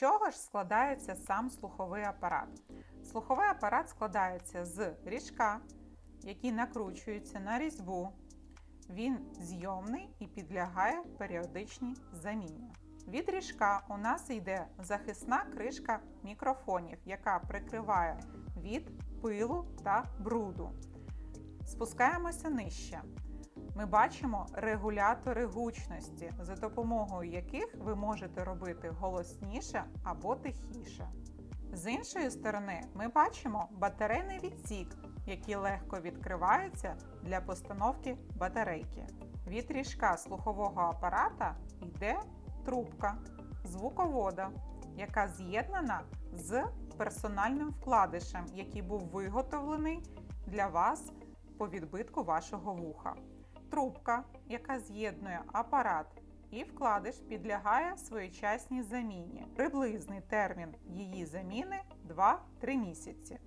чого ж складається сам слуховий апарат? Слуховий апарат складається з ріжка, який накручується на різьбу. Він зйомний і підлягає періодичній заміні. Від ріжка у нас йде захисна кришка мікрофонів, яка прикриває від пилу та бруду. Спускаємося нижче. Ми бачимо регулятори гучності, за допомогою яких ви можете робити голосніше або тихіше. З іншої сторони, ми бачимо батарейний відсік, який легко відкривається для постановки батарейки. Від ріжка слухового апарата йде трубка звуковода, яка з'єднана з персональним вкладишем, який був виготовлений для вас по відбитку вашого вуха. Трубка, яка з'єднує апарат і вкладиш, підлягає своєчасній заміні. Приблизний термін її заміни 2-3 місяці.